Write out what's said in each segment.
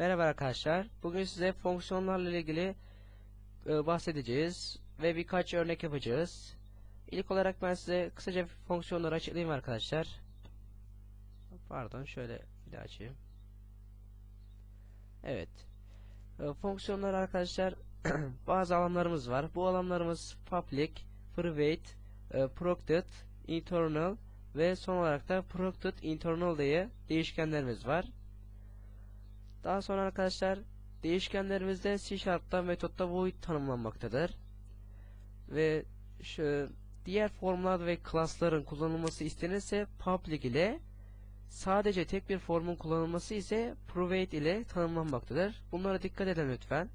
Merhaba arkadaşlar. Bugün size fonksiyonlarla ilgili e, bahsedeceğiz ve birkaç örnek yapacağız. İlk olarak ben size kısaca fonksiyonları açıklayayım arkadaşlar. Pardon, şöyle bir daha açayım. Evet. E, fonksiyonlar arkadaşlar bazı alanlarımız var. Bu alanlarımız public, private, e, protected, internal ve son olarak da protected internal diye değişkenlerimiz var. Daha sonra arkadaşlar değişkenlerimizde C Sharp'ta metotta void tanımlanmaktadır. Ve şu diğer formlar ve klasların kullanılması istenirse public ile sadece tek bir formun kullanılması ise private ile tanımlanmaktadır. Bunlara dikkat edin lütfen.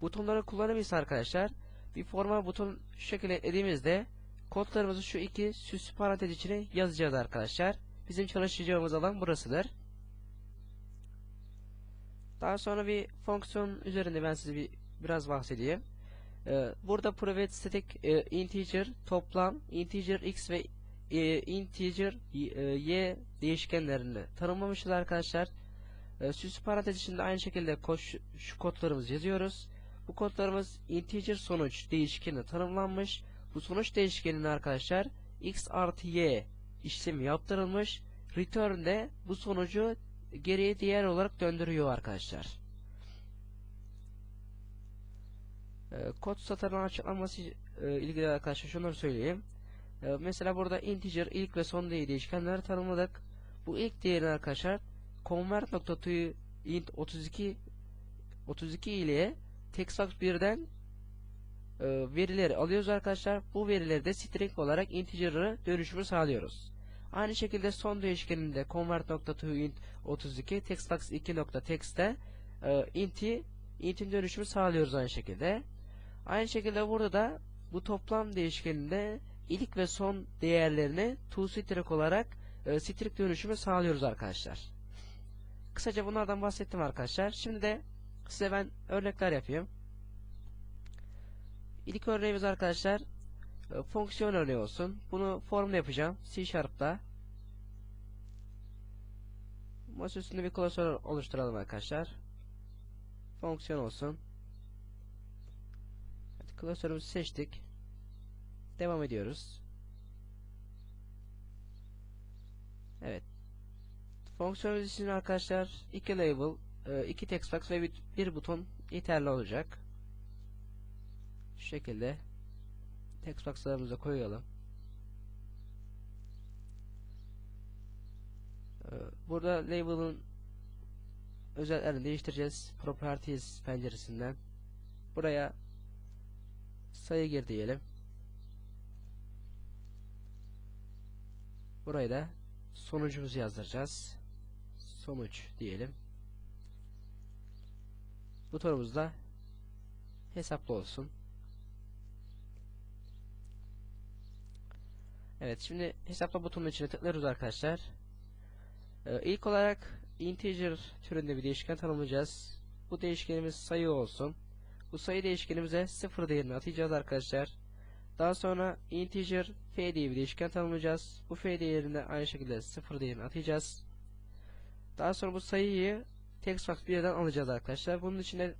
Butonların kullanımı ise arkadaşlar bir forma buton şu şekilde eklediğimizde kodlarımızı şu iki süs parantez içine yazacağız arkadaşlar. Bizim çalışacağımız alan burasıdır. Daha sonra bir fonksiyon üzerinde ben size bir biraz bahsedeyim. Ee, burada private static e, integer toplam integer x ve e, integer e, y değişkenlerini tanımlamışız arkadaşlar. E, süslü parantez içinde aynı şekilde koş, şu kodlarımızı yazıyoruz. Bu kodlarımız integer sonuç değişkeni tanımlanmış. Bu sonuç değişkenine arkadaşlar x artı y işlemi yaptırılmış. Return de bu sonucu geriye diğer olarak döndürüyor arkadaşlar. E, kod satırının açıklanması e, ilgili arkadaşlar şunları söyleyeyim. E, mesela burada integer ilk ve son diye değişkenleri tanımladık. Bu ilk değerini arkadaşlar convert nokta int 32 32 ile textbox 1'den e, verileri alıyoruz arkadaşlar. Bu verileri de string olarak integer'ı dönüşümü sağlıyoruz. Aynı şekilde son değişkeninde convert.toInt 32 textbox 2.text'te e, int'i int'in dönüşümü sağlıyoruz aynı şekilde. Aynı şekilde burada da bu toplam değişkeninde ilk ve son değerlerini toString olarak e, string dönüşümü sağlıyoruz arkadaşlar. Kısaca bunlardan bahsettim arkadaşlar. Şimdi de size ben örnekler yapayım. İlk örneğimiz arkadaşlar e, fonksiyon örneği olsun. Bunu formda yapacağım. C Sharp'ta. Masa üstünde bir klasör oluşturalım arkadaşlar. Fonksiyon olsun. Evet, klasörümüzü seçtik. Devam ediyoruz. Evet. Fonksiyonumuz için arkadaşlar iki label, e, iki text box ve bir, buton yeterli olacak. Şu şekilde text box'larımıza koyalım. Ee, burada label'ın özelliklerini değiştireceğiz. Properties penceresinden. Buraya sayı gir diyelim. Buraya da sonucumuzu yazdıracağız. Sonuç diyelim. Butonumuz da hesaplı olsun. Evet şimdi hesapla butonun içine tıklıyoruz arkadaşlar. Ee, ilk olarak integer türünde bir değişken tanımlayacağız. Bu değişkenimiz sayı olsun. Bu sayı değişkenimize 0 değerini atacağız arkadaşlar. Daha sonra integer f diye bir değişken tanımlayacağız. Bu f değerinde aynı şekilde 0 değerini atacağız. Daha sonra bu sayıyı textbox 1'den alacağız arkadaşlar. Bunun içine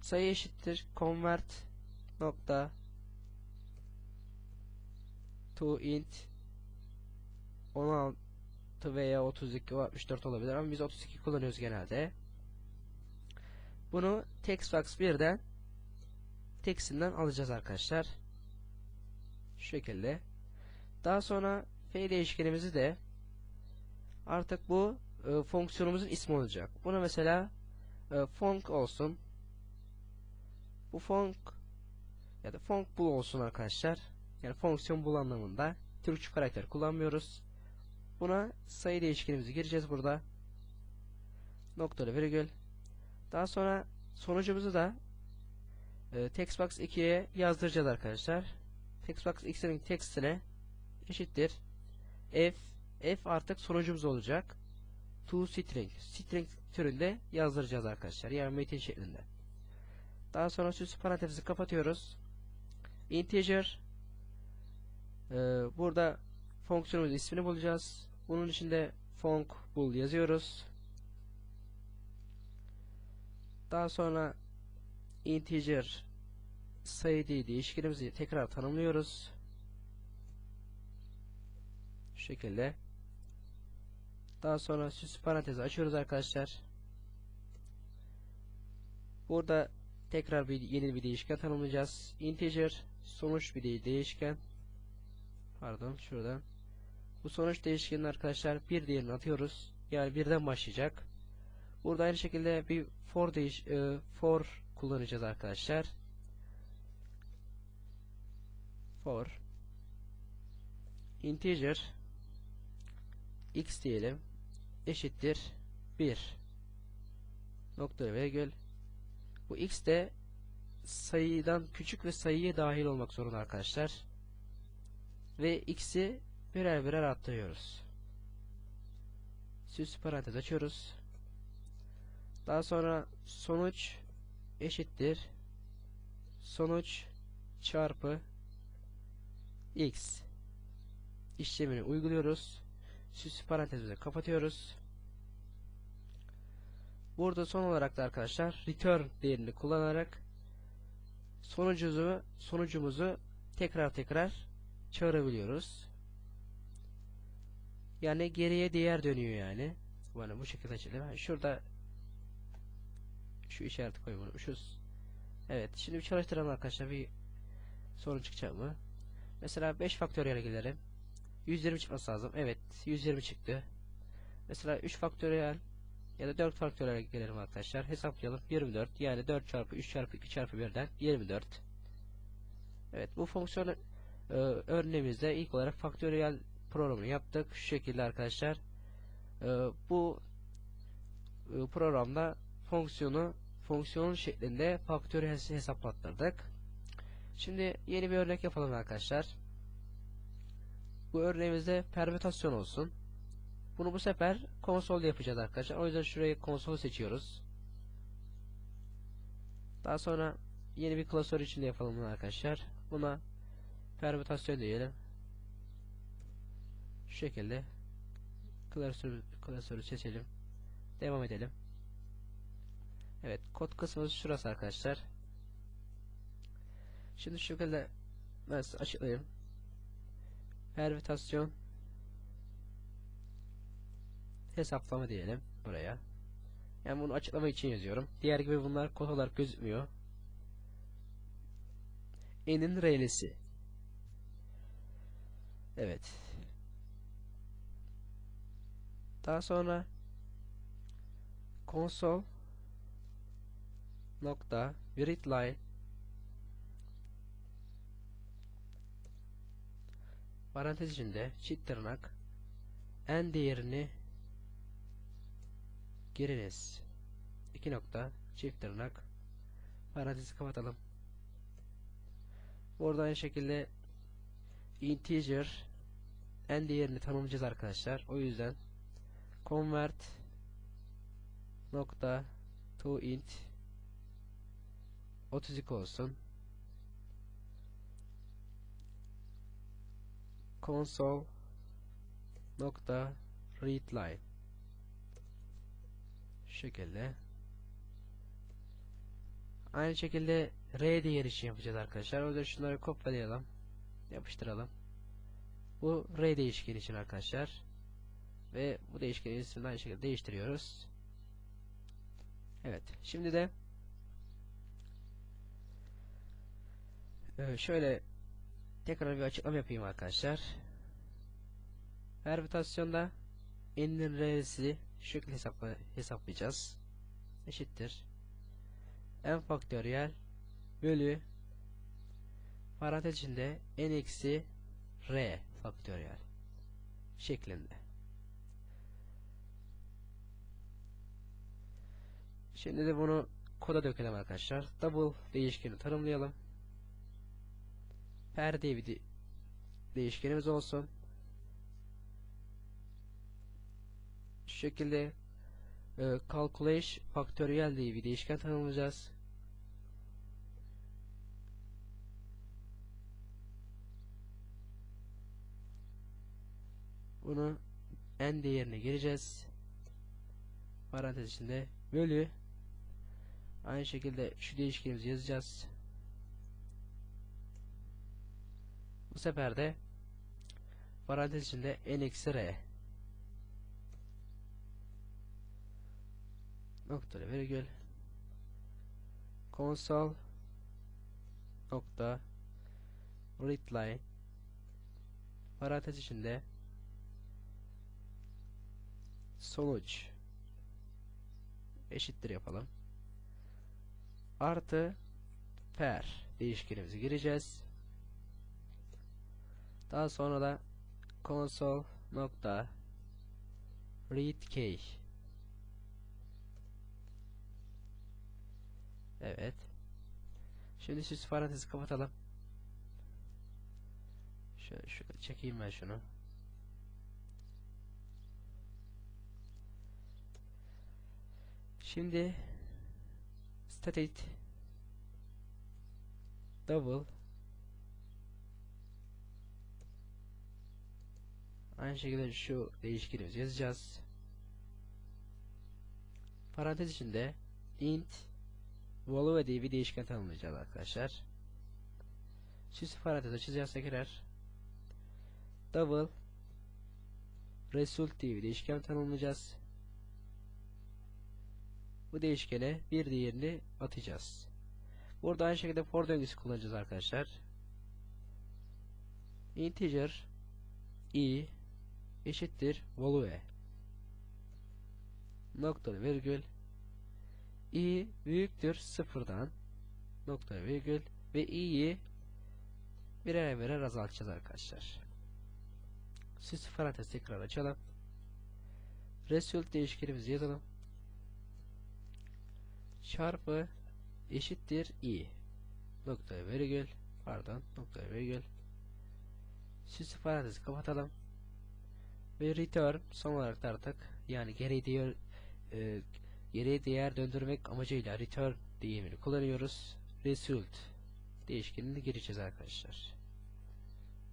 sayı eşittir convert nokta to int 16 veya 32 64 olabilir ama biz 32 kullanıyoruz genelde. Bunu textbox 1'den textinden alacağız arkadaşlar. Şu şekilde. Daha sonra f değişkenimizi de artık bu e, fonksiyonumuzun ismi olacak. Buna mesela e, fonk olsun. Bu fonk ya da fonk bul olsun arkadaşlar. Yani fonksiyon bul anlamında. Türkçe karakter kullanmıyoruz. Buna sayı değişkenimizi gireceğiz burada. Noktalı virgül. Daha sonra sonucumuzu da e, textbox 2'ye yazdıracağız arkadaşlar. Textbox 2'nin textine eşittir. F F artık sonucumuz olacak. To string. String türünde yazdıracağız arkadaşlar. Yani metin şeklinde. Daha sonra süs parantezi kapatıyoruz. Integer burada fonksiyonumuz ismini bulacağız. Bunun içinde fonk bul yazıyoruz. Daha sonra integer sayı diye değişkenimizi tekrar tanımlıyoruz. Şu şekilde. Daha sonra süs parantezi açıyoruz arkadaşlar. Burada tekrar bir yeni bir değişken tanımlayacağız. Integer sonuç bir de değişken. Pardon şuradan. Bu sonuç değişkenini arkadaşlar bir değerini atıyoruz. Yani birden başlayacak. Burada aynı şekilde bir for değiş e, for kullanacağız arkadaşlar. For integer x diyelim eşittir 1 nokta virgül bu x de sayıdan küçük ve sayıya dahil olmak zorunda arkadaşlar ve x'i birer birer atlıyoruz süs parantez açıyoruz daha sonra sonuç eşittir sonuç çarpı x işlemini uyguluyoruz. Süslü parantezimizi kapatıyoruz. Burada son olarak da arkadaşlar return değerini kullanarak sonucumuzu sonucumuzu tekrar tekrar çağırabiliyoruz. Yani geriye değer dönüyor yani. Bana bu şekilde açılıyor. Şurada şu işareti koymayı unutmuşuz. Evet. Şimdi bir çalıştıralım arkadaşlar. Bir sorun çıkacak mı? Mesela 5 faktöriyel gelelim. 120 çıkması lazım. Evet. 120 çıktı. Mesela 3 faktöriyel ya da 4 faktöriyel gelelim arkadaşlar. Hesaplayalım. 24 yani 4 çarpı 3 çarpı 2 çarpı 1'den 24. Evet. Bu fonksiyon e, örneğimizde ilk olarak faktöriyel programını yaptık. Şu şekilde arkadaşlar. E, bu e, programda fonksiyonu fonksiyon şeklinde faktöriyel hesaplattırdık. Şimdi yeni bir örnek yapalım arkadaşlar. Bu örneğimizde permütasyon olsun. Bunu bu sefer konsolda yapacağız arkadaşlar. O yüzden şurayı konsol seçiyoruz. Daha sonra yeni bir klasör içinde yapalım bunu arkadaşlar. Buna permütasyon diyelim. Şu şekilde klasörü, klasörü seçelim. Devam edelim. Evet kod kısmımız şurası arkadaşlar. Şimdi şu şekilde size açıklayayım. Permütasyon hesaplama diyelim buraya. Yani bunu açıklama için yazıyorum. Diğer gibi bunlar kod olarak gözükmüyor. N'in re'lisi. Evet. Daha sonra konsol nokta readline parantez içinde çift tırnak n değerini giriniz. iki nokta çift tırnak parantezi kapatalım. Burada aynı şekilde integer n değerini tanımlayacağız arkadaşlar. O yüzden convert nokta to int 32 olsun. console nokta readline şu şekilde aynı şekilde r değeri için yapacağız arkadaşlar o yüzden şunları kopyalayalım yapıştıralım bu r değişkeni için arkadaşlar ve bu değişkenin ismini aynı şekilde değiştiriyoruz evet şimdi de şöyle tekrar bir açıklama yapayım arkadaşlar. Permütasyonda n'in r'si şu şekilde hesapla, hesaplayacağız. Eşittir. n faktöriyel bölü parantez içinde n eksi r faktöriyel şeklinde. Şimdi de bunu koda dökelim arkadaşlar. Double değişkeni tanımlayalım per diye değişkenimiz olsun. Şu şekilde e, calculation faktöriyel diye bir değişken tanımlayacağız. Bunu n değerine gireceğiz. Parantez içinde bölü Aynı şekilde şu değişkenimizi yazacağız. Bu sefer de parantez içinde n eksi r nokta virgül console nokta readline parantez içinde sonuç eşittir yapalım. Artı per değişkenimizi gireceğiz. Daha sonra da console nokta read key Evet. Şimdi süs parantezi kapatalım. Şöyle şöyle çekeyim ben şunu. Şimdi static double aynı şekilde şu değişkenimizi yazacağız. Parantez içinde int value diye bir değişken tanımlayacağız arkadaşlar. Süslü parantez açacağız tekrar. Double result diye bir değişken tanımlayacağız. Bu değişkene bir diğerini atacağız. Burada aynı şekilde for döngüsü kullanacağız arkadaşlar. Integer i eşittir value nokta virgül i büyüktür sıfırdan nokta virgül ve i'yi birer birer azaltacağız arkadaşlar. Süs parantez tekrar açalım. Result değişkenimizi yazalım. Çarpı eşittir i nokta virgül pardon nokta virgül süs parantezi kapatalım ve return son olarak da artık yani geri değer e, geri değer döndürmek amacıyla return deyimini kullanıyoruz. Result değişkenini gireceğiz arkadaşlar.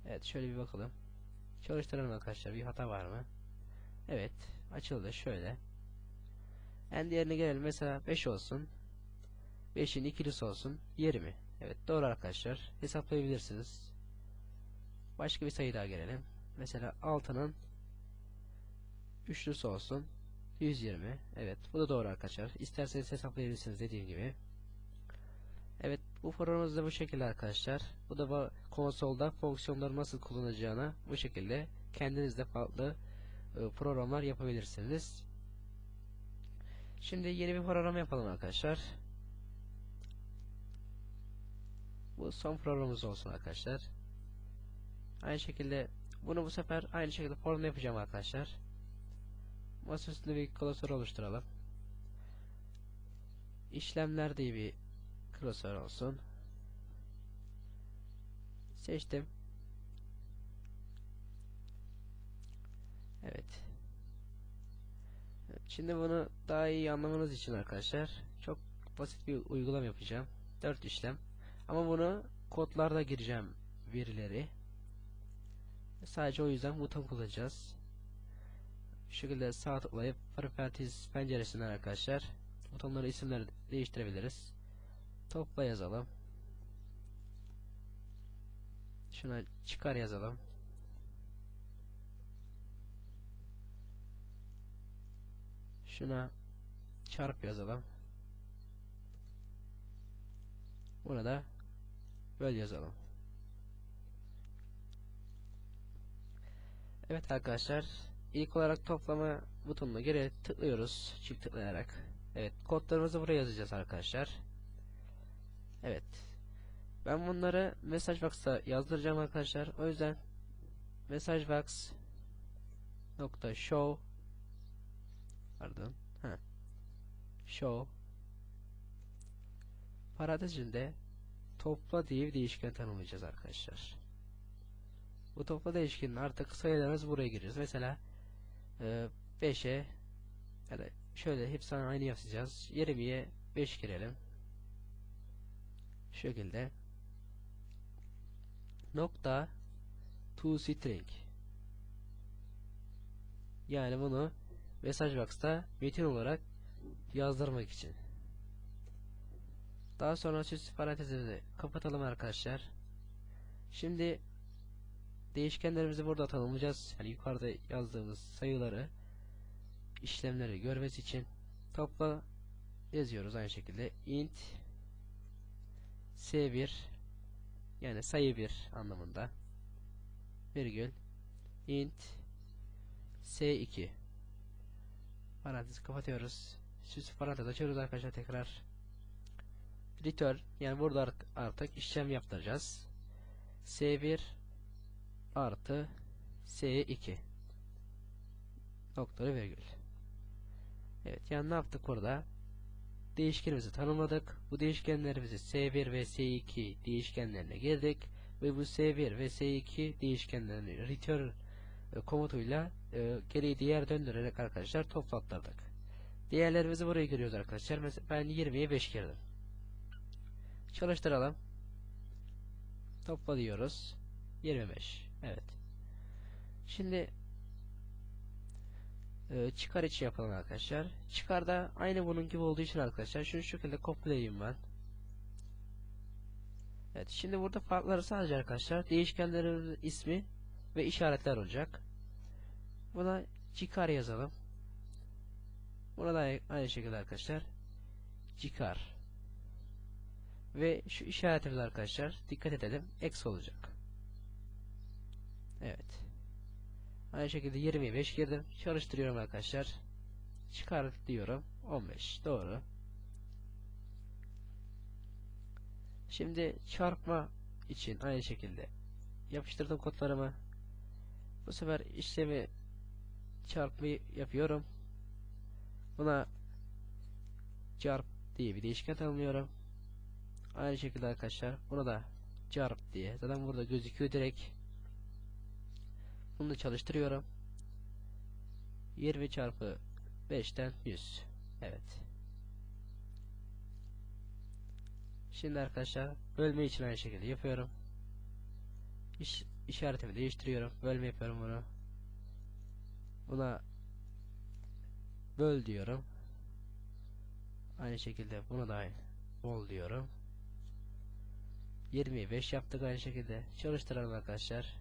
Evet şöyle bir bakalım. Çalıştıralım arkadaşlar bir hata var mı? Evet açıldı şöyle. En diğerine gelelim mesela 5 olsun. 5'in ikilisi olsun 20. Evet doğru arkadaşlar hesaplayabilirsiniz. Başka bir sayı daha gelelim. Mesela 6'nın üçlüsü olsun 120. Evet bu da doğru arkadaşlar. İsterseniz hesaplayabilirsiniz dediğim gibi. Evet bu programımız da bu şekilde arkadaşlar. Bu da konsolda fonksiyonları nasıl kullanacağını bu şekilde kendiniz de farklı e, programlar yapabilirsiniz. Şimdi yeni bir program yapalım arkadaşlar. Bu son programımız olsun arkadaşlar. Aynı şekilde bunu bu sefer aynı şekilde formda yapacağım arkadaşlar. Masaüstünde bir klasör oluşturalım. İşlemler diye bir klasör olsun. Seçtim. Evet. Şimdi bunu daha iyi anlamanız için arkadaşlar çok basit bir uygulama yapacağım. 4 işlem. Ama bunu kodlarda gireceğim verileri. Sadece o yüzden buton kullanacağız. Şu şekilde sağ tıklayıp Properties penceresinden arkadaşlar butonları isimleri değiştirebiliriz. Topla yazalım. Şuna çıkar yazalım. Şuna çarp yazalım. Buna da böl yazalım. Evet arkadaşlar ilk olarak toplama butonuna geri tıklıyoruz çift tıklayarak. Evet kodlarımızı buraya yazacağız arkadaşlar. Evet. Ben bunları MessageBox'a yazdıracağım arkadaşlar. O yüzden MessageBox nokta show pardon ha show parantez içinde topla diye bir değişken tanımlayacağız arkadaşlar. Bu topla değişkenin artık sayılarımız buraya gireceğiz. Mesela 5'e e, yani şöyle hepsini aynı yazacağız. 20'ye 5 girelim. Şekilde nokta to string yani bunu mesaj box'ta metin olarak yazdırmak için Daha sonra süslü parantezimizi kapatalım arkadaşlar. Şimdi değişkenlerimizi burada tanımlayacağız. Yani yukarıda yazdığımız sayıları işlemleri görmesi için topla yazıyoruz aynı şekilde int s1 yani sayı 1 anlamında virgül int s2 parantezi kapatıyoruz. Süslü parantez açıyoruz arkadaşlar tekrar. Return yani burada art- artık işlem yaptıracağız. S1 artı S2 noktalı virgül. Evet yani ne yaptık burada? Değişkenimizi tanımladık. Bu değişkenlerimizi S1 ve S2 değişkenlerine girdik. Ve bu S1 ve S2 değişkenlerini return e, komutuyla e, geri diğer döndürerek arkadaşlar toplattırdık. Değerlerimizi buraya giriyoruz arkadaşlar. Mesela ben 20'ye 5 girdim. Çalıştıralım. Topla diyoruz. 25. Evet. Şimdi e, çıkar için yapalım arkadaşlar. Çıkarda aynı bunun gibi olduğu için arkadaşlar şunu şu şekilde kopyalayayım ben. Evet şimdi burada farkları sadece arkadaşlar değişkenlerin ismi ve işaretler olacak. Buna çıkar yazalım. Buna da aynı şekilde arkadaşlar çıkar. Ve şu işaretimiz arkadaşlar dikkat edelim eksi olacak. Evet. Aynı şekilde 25 girdim. Çalıştırıyorum arkadaşlar. Çıkar diyorum. 15. Doğru. Şimdi çarpma için aynı şekilde yapıştırdım kodlarımı. Bu sefer işlemi çarpmayı yapıyorum. Buna çarp diye bir değişken tanımlıyorum. Aynı şekilde arkadaşlar bunu da çarp diye zaten burada gözüküyor direkt. Bunu da çalıştırıyorum. 20 çarpı 5'ten 100. Evet. Şimdi arkadaşlar bölme için aynı şekilde yapıyorum. İş, işaretimi değiştiriyorum. Bölme yapıyorum bunu. Buna böl diyorum. Aynı şekilde bunu da bol diyorum. 25 yaptık aynı şekilde. Çalıştıralım arkadaşlar.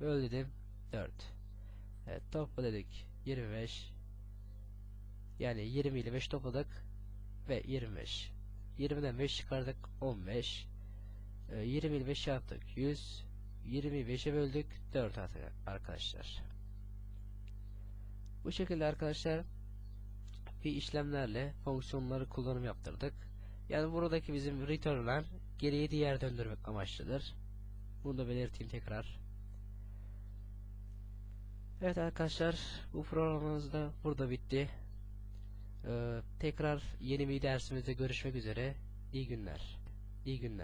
Böl dedim 4. Evet topla dedik 25. Yani 20 ile 5 topladık ve 25. 20'den 5 çıkardık 15. Ee, 20 ile 5 yaptık 100. 25'e böldük 4 attık arkadaşlar. Bu şekilde arkadaşlar bir işlemlerle fonksiyonları kullanım yaptırdık. Yani buradaki bizim return'lar geriye diğer döndürmek amaçlıdır. Bunu da belirteyim tekrar. Evet arkadaşlar bu programımız da burada bitti. Ee, tekrar yeni bir dersimizde görüşmek üzere. İyi günler. İyi günler.